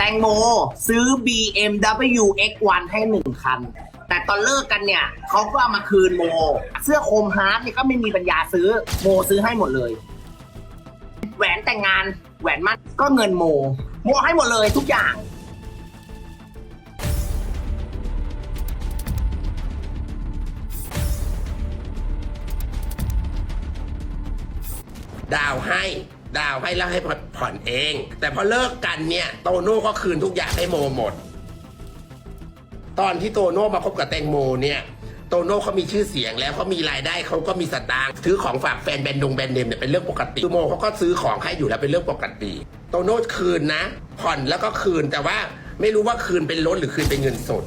แตงโมซื้อ BMW X1 ให้หนึ่งคัน แต่ตอนเลิกกันเนี่ยเขาก็เอามาคืนโม เสื้อโคมฮาร์ดเนี่ยก็ไม่มีปัญญาซื้อโมซื้อให้หมดเลย แหวนแต่งงานแหวนมั่นก็เงินโม โมให้หมดเลยทุกอย่างดาวให้ ดาวให้แล้วให้ผ่อนเอง แต่พอเลิกกันเนี่ยโตโน่ก็คืนทุกอย่างให้โมหมด ตอนที่โตโน่มาคบกับแตงโมเนี่ยโตโน่เขามีชื่อเสียงแล้วเขามีรายได้เขาก็มีสตางค์ซื้อของฝากแฟนแบรนด์ดงแบรนด์เนมเนี่ยเป็นเรื่องปกติคือโมเขาก็ซื้อของให้อยู่แล้วเป็นเรื่องปกติ โตโน่คืนนะ ผ่อนแล้วก็คืนแต่ว่าไม่รู้ว่าคืนเป็นรถหรือคืนเป็นเงินสด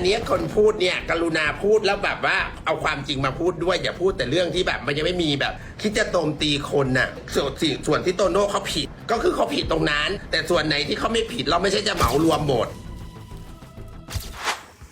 นนี้อันนี้คนพูดเนี่ยกรุณาพูดแล้วแบบว่าเอาความจริงมาพูดด้วยอย่าพูดแต่เรื่องที่แบบมันยังไม่มีแบบ คิดจะโจมตีคนน่ะส่วนส่วนที่โตโน่เขาผิด ก็คือเขาผิดตรงนั้น แต่ส่วนไหนที่เขาไม่ผิดเราไม่ใช่จะเหมารวมหมด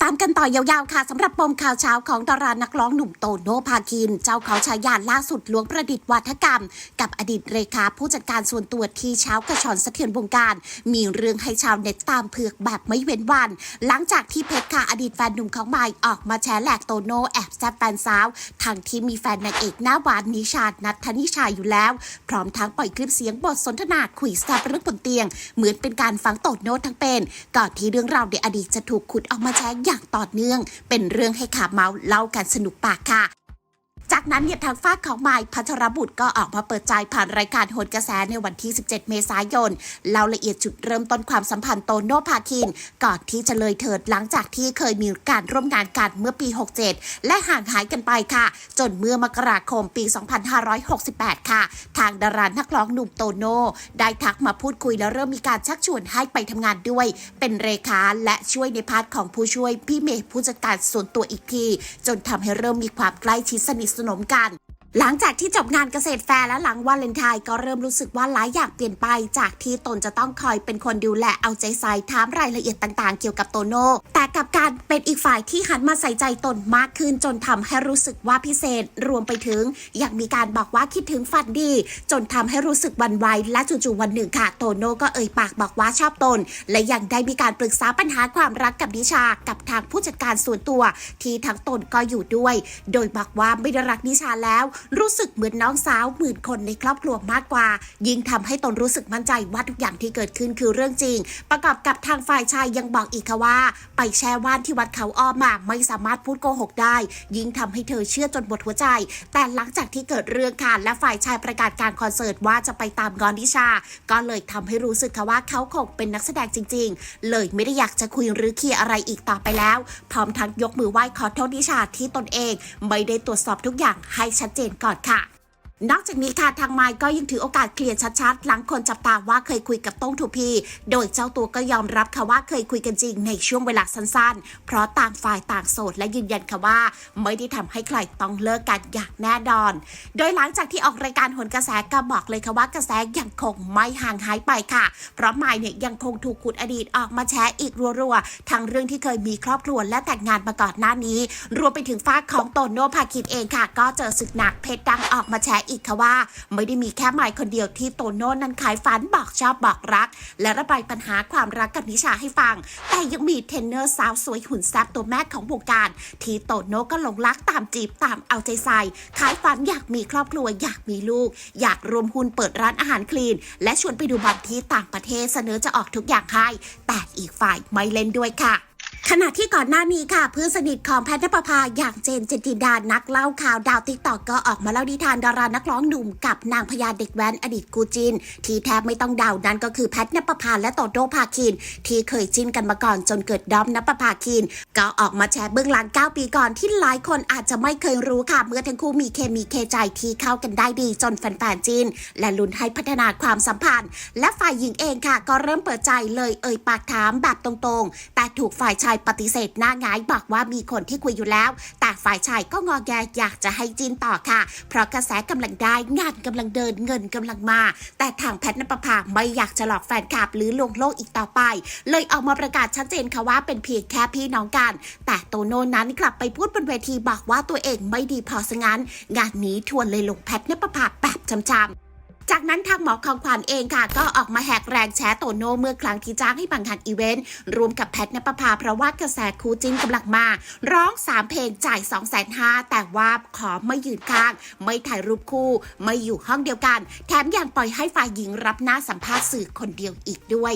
ามกันต่อยาวๆค่ะสำหรับปมข่าวเช้าของดารานักร้องหนุ่มโตโนภาคิน เจ้าเขาฉายาล่าสุดล้วงประดิษฐ์วัฒกรรม กับอดีตเรขาผู้จัดการส่วนตัวที่เช้ากระชอนสะเทือนวงการ มีเรื่องให้ชาวเน็ตตามเผือกแบบไม่เว้นวัน หลังจากที่เพชรค่ะอดีตแฟนหนุ่มของไมค์ออกมาแฉแหลกโตโนแอบแซบแฟนสาวทั้งที่มีแฟนนางเอกหน้าหวานนิชานัทธนิชาอยู่แล้ว พร้อมทั้งปล่อยคลิปเสียงบทสนทนาคุยแซบเรื่องบนเตียง เหมือนเป็นการฟังโตโนทั้งเป็นก่อนที่เรื่องราวในอดีตจะถูกขุดออกมาแชร์อย่างต่อเนื่อง เป็นเรื่องให้ขาเมาเล่ากันสนุกปากค่ะ จากนั้นเนี่ยทางฝ้าของไมายพัทรบุตรก็ออกมาเปิดใจผ่านรายการโหนกระแสในวันที่ 17 เมษายนเล่าละเอียดจุดเริ่มต้นความสัมพันธ์โตโนภาคิน ก่อนที่จะเลยเถิดหลังจากที่เคยมีการร่วมงานกันเมื่อปี 67 และห่างหายกันไปค่ะ จนเมื่อมกราคมปี 2568 ค่ะ ทางดารานักร้องหนุ่มโตโน่ได้ทักมาพูดคุยแล้วเริ่มมีการชักชวนให้ไปทำงานด้วย เป็นเรขาและช่วยในพาร์ทของผู้ช่วยพี่เมย์ผู้จัดการส่วนตัวอีกที จนทำให้เริ่มมีความใกล้ชิดสนิทสนมกัน หลังจากที่จบงานเกษตรแฟร์และหลังวาเลนไทน์ก็เริ่มรู้สึกว่าหลายอย่างเปลี่ยนไป จากที่ตนจะต้องคอยเป็นคนดูแลเอาใจใส่ถามรายละเอียดต่างๆ เกี่ยวกับโตโน่แต่กับการเป็นอีกฝ่ายที่หันมาใส่ใจตนมากขึ้นจนทำให้รู้สึกว่าพิเศษ รวมไปถึงยังมีการบอกว่าคิดถึงฝันดี จนทำให้รู้สึกวันไหวและจู่ๆวันหนึ่งค่ะโตโน่ก็เอ่ยปากบอกว่าชอบตน และยังได้มีการปรึกษาปัญหาความรักกับนิชา กับทางผู้จัดการส่วนตัว ที่ทั้งตนก็อยู่ด้วย โดยบอกว่าไม่ได้รักนิชาแล้วรู้สึกเหมือนน้องสาวหมื่นคนในครอบครัวมากกว่า ยิ่งทำให้ตนรู้สึกมั่นใจว่าทุกอย่างที่เกิดขึ้นคือเรื่องจริง ประกอบกับทางฝ่ายชายยังบอกอีกค่ะว่า ไปแช่ว่านที่วัดเขาอ้อมมาไม่สามารถพูดโกหกได้ ยิ่งทำให้เธอเชื่อจนหมดหัวใจ แต่หลังจากที่เกิดเรื่องค่ะและฝ่ายชายประกาศการคอนเสิร์ตว่าจะไปตามงอนนิชา ก็เลยทำให้รู้สึกค่ะว่าเขาคงเป็นนักแสดงจริง ๆ เลยไม่ได้อยากจะคุยหรือเคลียร์อะไรอีกต่อไปแล้ว พร้อมทั้งยกมือไหว้ขอโทษนิชาที่ตนเอง ไม่ได้ตรวจสอบทุกอย่างให้ชัดเจนก่อนค่ะ นอกจากนี้ค่ะทางไมค์ก็ยังถือโอกาสเคลียร์ชัดๆ หลังคนจับตาว่าเคยคุยกับต้งทูพีโดยเจ้าตัวก็ยอมรับค่ะว่าเคยคุยกันจริงในช่วงเวลาสั้นๆ เพราะต่างฝ่ายต่างโสดและยืนยันค่ะว่า ไม่ได้ทำให้ใครต้องเลิกกันอย่างแน่นอน โดยหลังจากที่ออกรายการหนกระแสก็บอกเลยค่ะว่ากระแสยังคงไม่ห่างหายไปค่ะ เพราะไมค์เนี่ยยังคงถูกขุดอดีตออกมาแชร์อีกรัวๆทั้งเรื่องที่เคยมีครอบครัวและแต่งงานมาก่อนหน้านี้ รวมไปถึงฝ้าของโตโน่ภาคินเองค่ะ ก็เจอศึกหนักเพจดังออกมาแชร์อีกค่ะว่า ไม่ได้มีแค่ไมค์คนเดียวที่โตโน่นั้นขายฝันบอกชอบบอกรัก และระบายปัญหาความรักกับนิชาให้ฟัง แต่ยังมีเทรนเนอร์สาวสวยหุ่นแซ่บตัวแม่ของวงการ ที่โตโน่ก็หลงรักตามจีบตามเอาใจใส่ขายฝันอยากมีครอบครัวอยากมีลูก อยากรวมหุ้นเปิดร้านอาหารคลีน และชวนไปดูบอลที่ต่างประเทศเสนอจะออกทุกอย่างให้แต่อีกฝ่ายไม่เล่นด้วยค่ะ ขณะที่ก่อนหน้านี้ค่ะเพื่อนสนิทของแพทย์นภพาอย่างเจนเจนจิดานักเล่าข่าวดาวติ๊กตอกก็ออกมาเล่านิทานดารานักร้องหนุ่มกับนางพญาเด็กแว้นอดีตกูจิน ที่แทบไม่ต้องเดานั่นก็คือแพทย์นภพาและโตโตภาคิน ที่เคยจิ้นกันมาก่อนจนเกิดดอมนปภพาคิน ก็ออกมาแชร์เบื้องหลัง 9 ปีก่อนที่หลายคนอาจจะไม่เคยรู้ค่ะเมื่อทั้งคู่มีเคมีเคใจที่เข้ากันได้ดีจนแฟนๆจินและลุ้นให้พัฒนาความสัมพันธ์ และฝ่ายหญิงเองค่ะ ก็เริ่มเปิดใจเลยเอ่ยปากถามแบบตรงๆ แต่ถูกฝ่ายชายปฏิเสธหน้าหงายบอกว่ามีคนที่คุยอยู่แล้ว แต่ฝ่ายชายก็งอแงอยากจะให้จีนต่อค่ะ เพราะกระแสกำลังได้งานกำลังเดินเงินกำลังมา แต่ทางแพทย์นปภาไม่อยากจะหลอกแฟนคลับหรือลวงโลกอีกต่อไป เลยออกมาประกาศชัดเจนค่ะว่าเป็นเพียงแค่พี่น้องกัน แต่โตโน่นั้นกลับไปพูดบนเวทีบอกว่าตัวเองไม่ดีพอซะงั้น งานนี้ทวนเลยลงแพทย์นปภาแบบจำๆ จากนั้นทางหมอของขวัญเองค่ะ ก็ออกมาแหกแรงแชร์โตโน่เมื่อครั้งที่จ้างให้บังงานอีเวนต์รวมกับแพทนปภาเพราะว่ากระแสคู่จิ้นกำลังมา ร้อง 3 เพลงจ่าย2 5 0 0 0แต่ว่าขอไม่ยืนข้าง ไม่ถ่ายรูปคู่ ไม่อยู่ห้องเดียวกัน แถมยังปล่อยให้ฝ่ายหญิงรับหน้าสัมภาษณ์สื่อคนเดียวอีกด้วย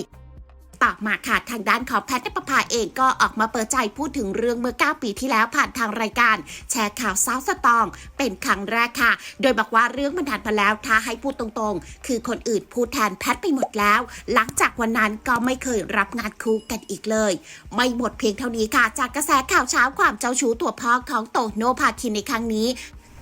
ต่อมาค่ะทางด้านของแพทย์นปภาเองก็ออกมาเปิดใจพูดถึงเรื่องเมื่อ 9 ปีที่แล้วผ่านทางรายการ แชร์ข่าวสาวสตอง เป็นครั้งแรกค่ะ โดยบอกว่าเรื่องมันผ่านมาแล้วถ้าให้พูดตรงๆ คือคนอื่นพูดแทนแพทย์ไปหมดแล้ว หลังจากวันนั้นก็ไม่เคยรับงานคู่กันอีกเลย ไม่หมดเพียงเท่านี้ค่ะ จากกระแสข่าวเช้าความเจ้าชู้ตัวพ่อของโตโนภาคินในครั้งนี้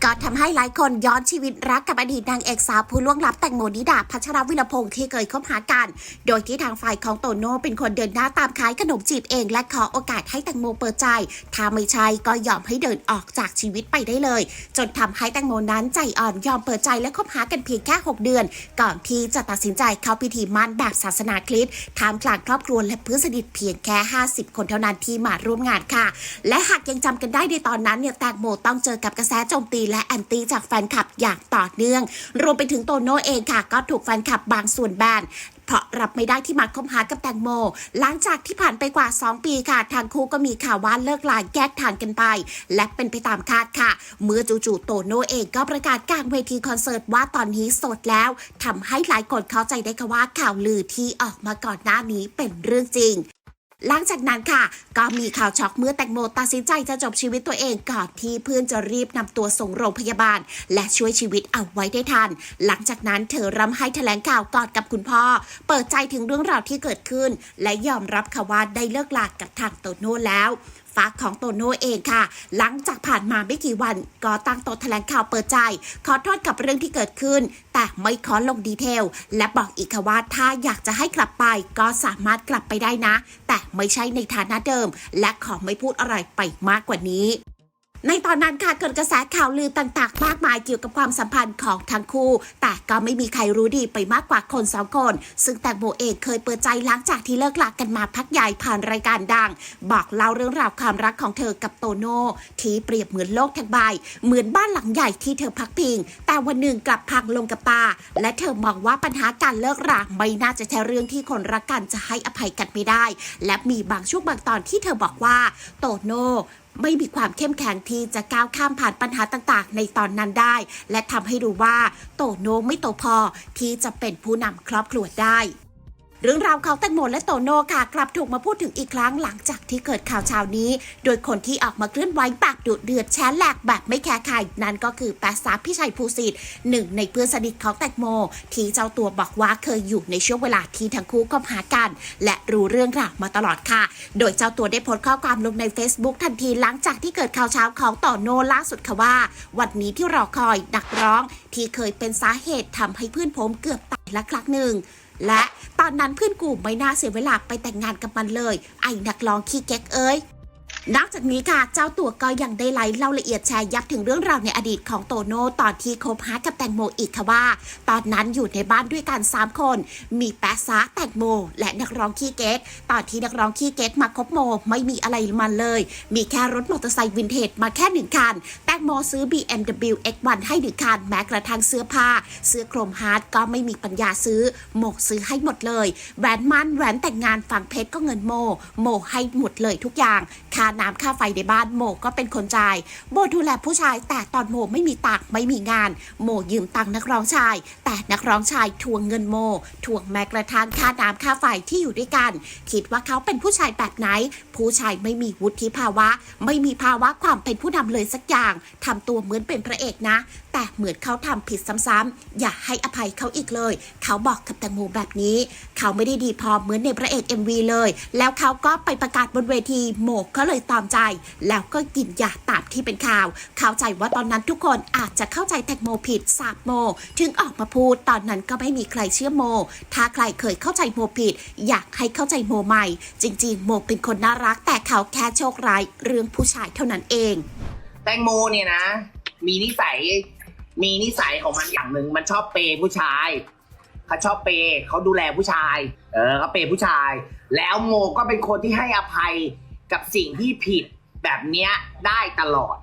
ก็ทำให้หลายคนย้อนชีวิตรักกับอดีตนางเอกสาวผู้ล่วงลับแตงโมนิดาพัชรวิรพงศ์ที่เคยคบหากัน โดยที่ทางฝ่ายของโตโน่เป็นคนเดินหน้าตามขายขนมจีบเอง และขอโอกาสให้แตงโมเปิดใจ ถ้าไม่ใช่ก็ยอมให้เดินออกจากชีวิตไปได้เลย จนทำให้แตงโมนั้นใจอ่อนยอมเปิดใจและคบหากันเพียงแค่ 6 เดือน ก่อนที่จะตัดสินใจเข้าพิธีมั่นแบบศาสนาคริสต์ท่ามกลางครอบครัวและเพื่อนสนิทเพียงแค่ 50 คนเท่านั้นที่มาร่วมงานค่ะ และหากยังจำกันได้ในตอนนั้นเนี่ยแตงโมต้องเจอกับกระแสโจมตีและแอนตี้จากแฟนคลับอย่างต่อเนื่อง รวมไปถึงโตโน่เองค่ะ ก็ถูกแฟนคลับบางส่วนแบนเพราะรับไม่ได้ที่มาคบหากับแตงโม หลังจากที่ผ่านไปกว่า 2 ปีค่ะ ทางคู่ก็มีข่าวว่าเลิกลาแยกทางกันไป และเป็นไปตามคาดค่ะ เมื่อจู่ๆโตโน่เองก็ประกาศกลางเวทีคอนเสิร์ตว่าตอนนี้โสดแล้วทำให้หลายคนเข้าใจได้ค่ะว่าข่าวลือที่ออกมาก่อนหน้านี้เป็นเรื่องจริง หลังจากนั้นค่ะ ก็มีข่าวช็อกเมื่อแตงโมตัดสินใจจะจบชีวิตตัวเองก่อนที่เพื่อนจะรีบนำตัวส่งโรงพยาบาล และช่วยชีวิตเอาไว้ได้ทัน หลังจากนั้นเธอร่ำให้แถลงข่าวกอดกับคุณพ่อ เปิดใจถึงเรื่องราวที่เกิดขึ้น และยอมรับค่ะว่าได้เลิกลากับทางโตโน่แล้ว ฟากของโตโน่เองค่ะ หลังจากผ่านมาไม่กี่วัน ก็ตั้งโต๊ะแถลงข่าวเปิดใจ ขอโทษกับเรื่องที่เกิดขึ้น แต่ไม่ขอลงดีเทล และบอกอีกค่ะว่าถ้าอยากจะให้กลับไป ก็สามารถกลับไปได้นะ แต่ไม่ใช่ในฐานะเดิม และขอไม่พูดอะไรไปมากกว่านี้ ในตอนนั้นค่ะเกิดกระแสข่าวลือต่างๆ มากมายเกี่ยวกับความสัมพันธ์ของทั้งคู่ แต่ก็ไม่มีใครรู้ดีไปมากกว่าคนสองคน ซึ่งแตงโมเองเคยเปิดใจหลังจากที่เลิกลากันมาพักใหญ่ผ่านรายการดัง บอกเล่าเรื่องราวความรักของเธอกับโตโน่ที่เปรียบเหมือนโลกทั้งใบ เหมือนบ้านหลังใหญ่ที่เธอพักพิง แต่วันหนึ่งกลับพังลงกับตา และเธอมองว่าปัญหาการเลิกราไม่น่าจะใช่เรื่องที่คนรักกันจะให้อภัยกันไม่ได้ และมีบางช่วงบางตอนที่เธอบอกว่าโตโน่ ไม่มีความเข้มแข็งที่จะก้าวข้ามผ่านปัญหาต่างๆ ในตอนนั้นได้ และทำให้รู้ว่า โตโน่ไม่โตพอที่จะเป็นผู้นำครอบครัวได้ เรื่องราวของแตงโมและโตโน่ค่ะกลับถูกมาพูดถึงอีกครั้งหลังจากที่เกิดข่าวเช้านี้ โดยคนที่ออกมาเคลื่อนไหวปากดุเดือดแชร์แหลกแบบไม่แคร์ใครนั่นก็คือแปซาพี่ชัยภูสิทธิ์หนึ่งในเพื่อนสนิทของแตงโม ที่เจ้าตัวบอกว่าเคยอยู่ในช่วงเวลาที่ทั้งคู่คบหากัน และรู้เรื่องราวมาตลอดค่ะ โดยเจ้าตัวได้โพสต์ข้อความลงใน Facebook ทันทีหลังจากที่เกิดข่าวเช้าของต่อโน่ล่าสุดค่ะว่า วันนี้ที่รอคอยนักร้อง ที่เคยเป็นสาเหตุทำให้เพื่อนผมเกือบตายละครั้งหนึ่ง และตอนนั้นเพื่อนกูไม่น่าเสียเวลาไปแต่งงานกับมันเลย ไอ้นักร้องขี้เก๊กเอ้ย นอกจากนี้ค่ะเจ้าตัวก็ยังได้ไลฟ์เล่าละเอียดแชร์ยับถึงเรื่องราวในอดีตของโตโน่ตอนที่คบหากับแตงโมอีกค่ะว่า ตอนนั้นอยู่ในบ้านด้วยกัน 3 คน มีแปะซะแตงโม และนักร้องขี้เก๊กตอนที่นักร้องขี้เก๊กมาคบโม ไม่มีอะไรมันเลย มีแค่รถมอเตอร์ไซค์วินเทจมาแค่หนึ่งคัน แตงโมซื้อ BMW X1 ให้หนึ่งคันแม้กระทั่งเสื้อผ้าเสื้อโครมฮาร์ดก็ไม่มีปัญญาซื้อโมซื้อให้หมดเลยแหวนมั่นแหวนแต่งงานฝั่งเพชรก็เงินโม โมให้หมดเลยทุกอย่างค่าน้ำค่าไฟในบ้านโมก็เป็นคนจ่ายโมดูแลผู้ชาย แต่ตอนโมไม่มีตังไม่มีงาน โมยืมตังนักร้องชาย แต่นักร้องชายทวงเงินโมทวงแม้กระทั่งค่าน้ำค่าไฟที่อยู่ด้วยกัน คิดว่าเขาเป็นผู้ชายแบบไหน ผู้ชายไม่มีวุฒิภาวะ ไม่มีภาวะความเป็นผู้นำเลยสักอย่างทำตัวเหมือนเป็นพระเอกนะ แต่เหมือนเขาทำผิดซ้ำๆอย่าให้อภัยเขาอีกเลย เขาบอกกับแตงโมแบบนี้ เขาไม่ได้ดีพอเหมือนในพระเอก MV เลย แล้วเขาก็ไปประกาศบนเวทีโมก็เลยเลยตามใจ แล้วก็กินยาตามที่เป็นข่าว เข้าใจว่าตอนนั้นทุกคนอาจจะเข้าใจแตงโมผิดสาบโม ถึงออกมาพูดตอนนั้นก็ไม่มีใครเชื่อโม ถ้าใครเคยเข้าใจโมผิด อยากให้เข้าใจโมใหม่ จริง ๆ โมเป็นคนน่ารัก แต่เขาแค่โชคร้ายเรื่องผู้ชายเท่านั้นเอง แตงโมเนี่ยนะ มีนิสัยมีนิสัยของมันอย่างหนึ่งมันชอบเปย์ผู้ชายเขาชอบเปย์เขาดูแลผู้ชาย เออเขาเปย์ผู้ชาย แล้วโมก็เป็นคนที่ให้อภัย กับสิ่งที่ผิดแบบเนี้ยได้ตลอด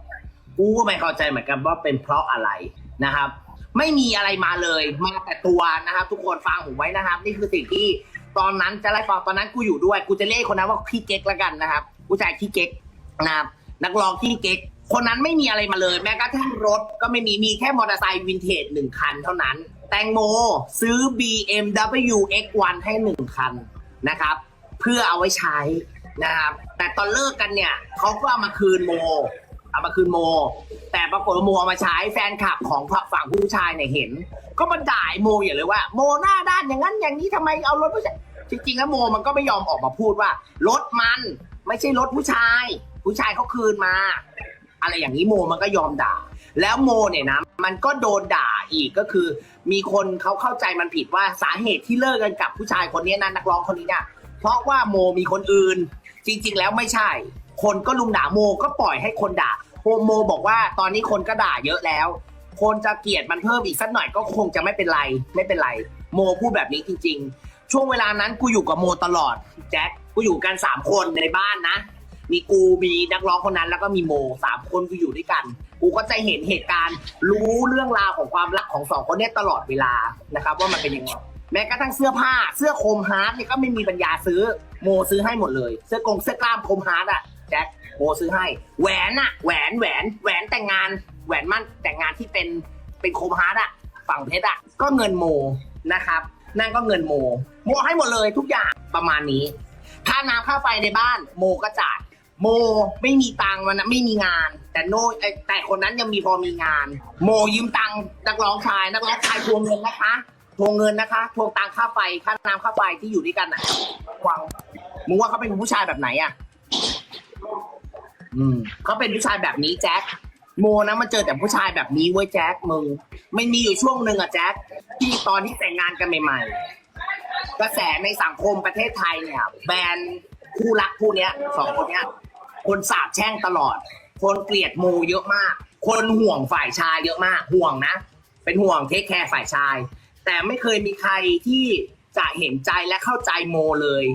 กูก็ไม่เข้าใจเหมือนกันว่าเป็นเพราะอะไรนะครับ ไม่มีอะไรมาเลยมาแต่ตัวนะครับ ทุกคนฟังผมไว้นะครับ นี่คือสิ่งที่ตอนนั้นจะไล่ฟังตอนนั้นกูอยู่ด้วย กูจะเรียกคนนั้นว่าพี่เก๊กแล้วกันนะครับผู้ชายพี่เก๊กนะครับนักร้องพี่เก๊กคนนั้นไม่มีอะไรมาเลย แม้กระทั่งรถก็ไม่มีมีแค่มอเตอร์ไซค์วินเทจหนึ่งคันเท่านั้น แตงโมซื้อ BMW X1 ให้หนึ่งคันนะครับ เพื่อเอาไว้ใช้ นะครับ แต่ตอนเลิกกันเนี่ยเขาก็เอามาคืนโม เอามาคืนโม แต่ปรากฏว่าโมเอามาใช้แฟนคลับของฝั่งผู้ชายเนี่ยเห็น ก็มาด่าไอโมอย่างเลยว่า โมหน้าด้านอย่างนั้นอย่างนี้ทำไมเอารถผู้ชายจริงๆแล้วโมมันก็ไม่ยอมออกมาพูดว่ารถมันไม่ใช่รถผู้ชาย ผู้ชายเขาคืนมา อะไรอย่างนี้โมมันก็ยอมด่า แล้วโมเนี่ยนะมันก็โดนด่าอีกก็คือ มีคนเขาเข้าใจมันผิดว่าสาเหตุที่เลิกกันกับผู้ชายคนนี้นะนักร้องคนนี้เนี่ยเพราะว่าโมมีคนอื่น จริง ๆ แล้วไม่ใช่ คนก็ลุมด่าโมก็ปล่อยให้คนด่าโมโมบอกว่าตอนนี้คนก็ด่าเยอะแล้ว คนจะเกลียดมันเพิ่มอีกสักหน่อยก็คงจะไม่เป็นไรไม่เป็นไร โมพูดแบบนี้จริง ๆ ช่วงเวลานั้นกูอยู่กับโมตลอดแจ็คกูอยู่กันสามคนในบ้านนะ มีกูมีนักร้องคนนั้นแล้วก็มีโมสามคนกูอยู่ด้วยกัน กูก็จะเห็นเหตุการณ์ รู้เรื่องราวของความรักของสองคนเนี้ตลอดเวลานะครับ ว่ามันเป็นยังไง แม้กระทั่งเสื้อผ้าเสื้อโคมฮาร์ดนี่ก็ไม่มีปัญญาซื้อโมซื้อให้หมดเลย เสื้อกงเสื้อกล้ามโคมฮาร์ดอะแจ็คโมซื้อให้ แหวนอะแหวนแหวนแหวนแต่งงาน แหวนมั่นแต่งงานที่เป็นเป็นโคมฮาร์ดอะฝั่งเพชรอะก็เงินโมนะครับ นั่นก็เงินโม โมให้หมดเลยทุกอย่างประมาณนี้ ค่าน้ำค่าไฟในบ้านโมก็จ่ายโมไม่มีตังค์วันนั้นไม่มีงาน แต่โนแต่คนนั้นยังมีพอมีงาน โมยืมตังค์นักร้องชายนักร้องชายทวงเงินนะคะ ทวงเงินนะคะ ทวงตังค่าไฟ ค่าน้ำค่าไฟที่อยู่ด้วยกันน่ะวังมึงว่าเขาเป็นผู้ชายแบบไหนอะ อืมเขาเป็นผู้ชายแบบนี้แจ็ค โมนะมาเจอแต่ผู้ชายแบบนี้เว้ยแจ็คมึงมันมีอยู่ช่วงหนึ่งอะแจ็คที่ตอนที่แต่งงานกันใหม่ๆ กระแสในสังคมประเทศไทยเนี่ย แบรนด์คู่รักคู่เนี้ยสองคนเนี้ย คนสาบแช่งตลอด คนเกลียดโมเยอะมาก คนห่วงฝ่ายชายเยอะมาก ห่วงนะ เป็นห่วงเทคแคร์ฝ่ายชาย แต่ไม่เคยมีใครที่จะเห็นใจและเข้าใจโมเลย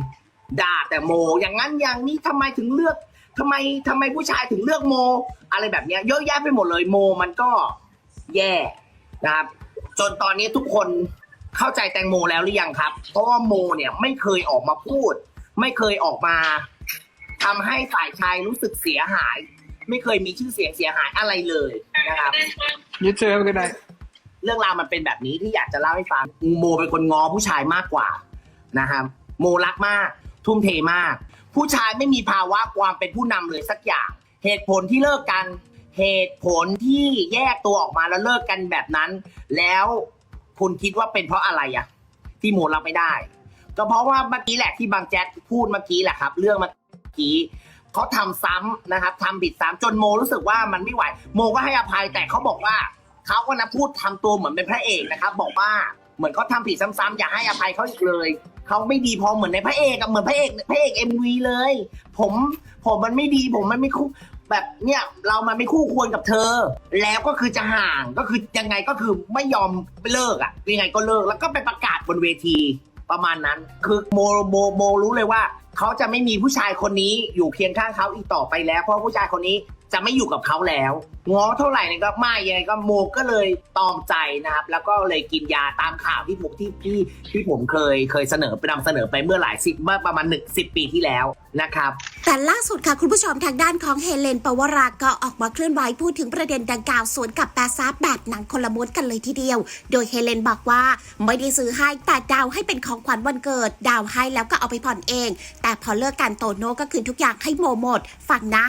ด่าแต่โม อย่างนั้นอย่างนี้ทำไมถึงเลือกทำไมทำไมผู้ชายถึงเลือกโม อะไรแบบเนี้ยเยอะแยะไปหมดเลยโมมันก็แย่นะครับ จนตอนนี้ทุกคนเข้าใจแตงโมแล้วหรือยังครับ เพราะว่าโมเนี่ยไม่เคยออกมาพูด ไม่เคยออกมาทำให้ฝ่ายชายรู้สึกเสียหาย ไม่เคยมีชื่อเสียงเสียหายอะไรเลยนะครับ You too. Have a good night. เรื่องราวมันเป็นแบบนี้ที่อยากจะเล่าให้ฟังโมเป็นคนง้อผู้ชายมากกว่านะครับโมรักมาก ทุ่มเทมาก ผู้ชายไม่มีภาวะความเป็นผู้นำเลยสักอย่าง เหตุผลที่เลิกกัน เหตุผลที่แยกตัวออกมาแล้วเลิกกันแบบนั้น แล้วคุณคิดว่าเป็นเพราะอะไรอะที่โมรับไม่ได้ ก็เพราะว่าเมื่อกี้แหละที่บางแจ๊กพูดเมื่อกี้แหละครับ เรื่องเมื่อกี้เขาทำซ้ำนะครับทำผิดซ้ำจนโมรู้สึกว่ามันไม่ไหว โมก็ให้อภัยแต่เขาบอกว่า เขาก็นะพูดทำตัวเหมือนเป็นพระเอกนะครับ บอกว่าเหมือนเขาทำผิดซ้ำๆอย่าให้อภัยเขาอีกเลยเขาไม่ดีพอเหมือนในพระเอกอะเหมือนพระเอกพระเอกเอ็มวีเลย ผมผมมันไม่ดีผมมันไม่คู่แบบเนี่ยเรามันไม่คู่ควรกับเธอ แล้วก็คือจะห่างก็คือยังไงก็คือไม่ยอมเลิกอะยังไงก็เลิกแล้วก็ไปประกาศบนเวทีประมาณนั้น คือโมโมโมรู้เลยว่าเขาจะไม่มีผู้ชายคนนี้อยู่เคียงข้างเขาอีกต่อไปแล้ว เพราะผู้ชายคนนี้ จะไม่อยู่กับเขาแล้วง้อเท่าไหร่เนี่ยก็ไม่ยังไงก็โมก็เลยตอมใจนะครับ แล้วก็เลยกินยาตามข่าวที่ผมที่ที่ที่ผมเคยเคยเสนอไปนำเสนอไปเมื่อหลายสิบเมื่อประมาณหนึ่งสิบปีที่แล้วนะครับ แต่ล่าสุดค่ะคุณผู้ชมทางด้านของเฮเลนปวราก็ออกมาเคลื่อนไหวพูดถึงประเด็นดังกล่าวสวนกับแปซาแบบหนังคนละม้วนกันเลยทีเดียว โดยเฮเลนบอกว่าไม่ได้ซื้อให้แต่ดาวให้เป็นของขวัญวันเกิด ดาวให้แล้วก็เอาไปผ่อนเอง แต่พอเลิกกันโตโน่ก็คืนทุกอย่างให้โมหมดฟังนะ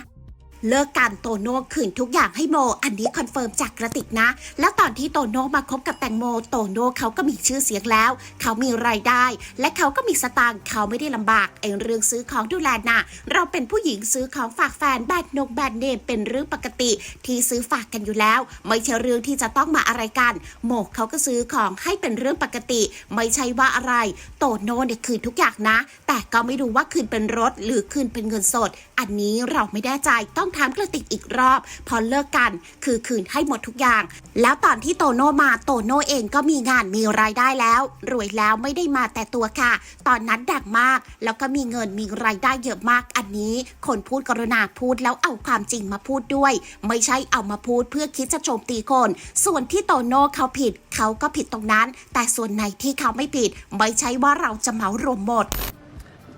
เลิกกันโตโน่คืนทุกอย่างให้โม อันนี้คอนเฟิร์มจากกระติกนะ แล้วตอนที่โตโน่มาคบกับแตงโม โตโน่เขาก็มีชื่อเสียงแล้ว เขามีรายได้ และเขาก็มีสตางค์เขาไม่ได้ลำบากไอ้เรื่องซื้อของดูแลน่ะเราเป็นผู้หญิงซื้อของฝากแฟนแบรนด์นกแบรนด์เนมเป็นเรื่องปกติที่ซื้อฝากกันอยู่แล้ว ไม่ใช่เรื่องที่จะต้องมาอะไรกัน โมเขาก็ซื้อของให้เป็นเรื่องปกติ ไม่ใช่ว่าอะไร โตโน่เนี่ยคืนทุกอย่างนะ แต่ก็ไม่รู้ว่าคืนเป็นรถหรือคืนเป็นเงินสด อันนี้เราไม่แน่ใจต้องถามกระติกอีกรอบ พอเลิกกัน คือคืนให้หมดทุกอย่าง แล้วตอนที่โตโน่มาโตโน่เองก็มีงานมีรายได้แล้ว รวยแล้วไม่ได้มาแต่ตัวค่ะ ตอนนั้นดังมาก แล้วก็มีเงินมีรายได้เยอะมากอันนี้ คนพูดกรุณาพูดแล้วเอาความจริงมาพูดด้วย ไม่ใช่เอามาพูดเพื่อคิดจะโจมตีคน ส่วนที่โตโน่เขาผิด เขาก็ผิดตรงนั้น แต่ส่วนไหนที่เขาไม่ผิด ไม่ใช่ว่าเราจะเหมารวมหมด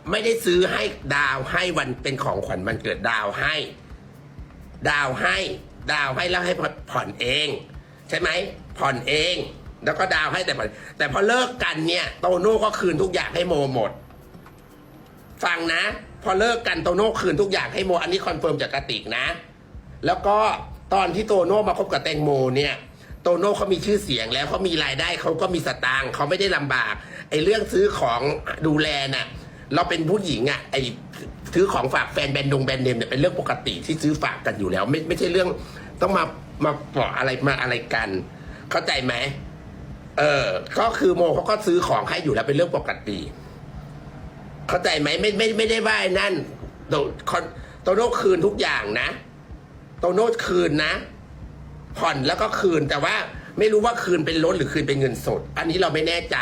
ไม่ได้ซื้อให้ดาวให้วันเป็นของขวัญวันเกิดดาวให้ ดาวให้ดาวให้แล้วให้ผ่อนเอง ใช่ไหมผ่อนเอง แล้วก็ดาวให้แต่ผ่อนแต่พอเลิกกันเนี่ยโตโน่ก็คืนทุกอย่างให้โมหมด ฟังนะ พอเลิกกันโตโน่คืนทุกอย่างให้โม อันนี้คอนเฟิร์มจากกระติกนะ แล้วก็ตอนที่โตโน่มาคบกับแตงโมเนี่ยโตโน่เขามีชื่อเสียงแล้วเขามีรายได้เขาก็มีสตางค์เขาไม่ได้ลำบากไอ้เรื่องซื้อของดูแลน่ะ เราเป็นผู้หญิงอะ่ะไอ้ ซื้อของฝากแฟนแบรนด์ดงแบรนด์เนมเนี่ยเป็นเรื่องปกติที่ซื้อฝากกันอยู่แล้ว ไม่ไม่ใช่เรื่องต้องมามาบออะไรมาอะไรกัน เข้าใจไหมเออ ก็คือโมเขาก็ซื้อของให้อยู่แล้วเป็นเรื่องปกติ เข้าใจไหมไม่ไม่ไม่ได้ว่าไอ้นั่นโตคอนโตโน่คืนทุกอย่างนะโตโน่คืนนะ ผ่อนแล้วก็คืนแต่ว่าไม่รู้ว่าคืนเป็นรถหรือคืนเป็นเงินสด อันนี้เราไม่แน่ใจ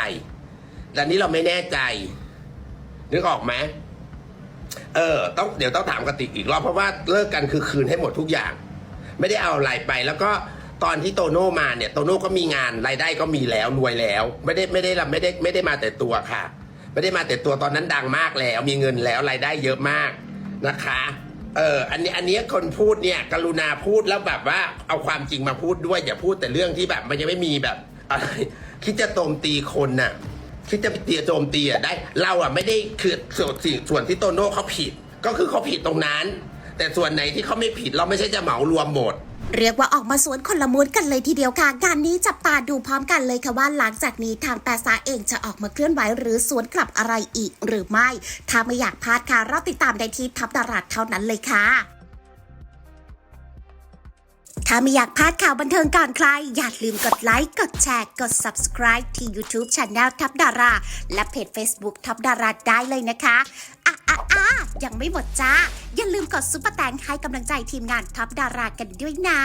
อันนี้เราไม่แน่ใจนึกออกไหม เออต้องเดี๋ยวต้องถามกติกอีกรอบเพราะว่าเลิกกันคือคืนให้หมดทุกอย่าง ไม่ได้เอาอะไรไป แล้วก็ตอนที่โตโน่มาเนี่ยโตโน่ก็มีงานรายได้ก็มีแล้วรวยแล้ว ไม่ได้ไม่ได้ไม่ได้ไม่ได้มาแต่ตัวค่ะ ไม่ได้มาแต่ตัวตอนนั้นดังมากแล้ว มีเงินแล้วรายได้เยอะมากนะคะเอออันนี้อันนี้คนพูดเนี่ยกรุณาพูดแล้วแบบว่าเอาความจริงมาพูดด้วยอย่าพูดแต่เรื่องที่แบบมันยังไม่มีแบบอะไรคิดจะโจมตีคนน่ะ คิดจะเตียโจมตีอะได้ เราอะไม่ได้คือส่วนสิ่งส่วนที่โตโน่เขาผิด ก็คือเขาผิดตรงนั้น แต่ส่วนไหนที่เขาไม่ผิดเราไม่ใช่จะเหมารวมหมด เรียกว่าออกมาสวนคนละม้วนกันเลยทีเดียวค่ะงานนี้จับตาดูพร้อมกันเลยค่ะว่าหลังจากนี้ทางแปซาเองจะออกมาเคลื่อนไหวหรือสวนกลับอะไรอีกหรือไม่ ถ้าไม่อยากพลาดค่ะเรอติดตามได้ที่ทับดาราเท่านั้นเลยค่ะ ถ้าไม่อยากพลาดข่าวบันเทิงก่อนใคร อย่าลืมกดไลค์ กดแชร์ กด subscribe ที่ YouTube Channel ทับดารา และเพจ Facebook ทับดาราได้เลยนะคะอะอะอะยังไม่หมดจ้า อย่าลืมกดซุปเปอร์แตงให้กำลังใจทีมงานทับดารากันด้วยนะ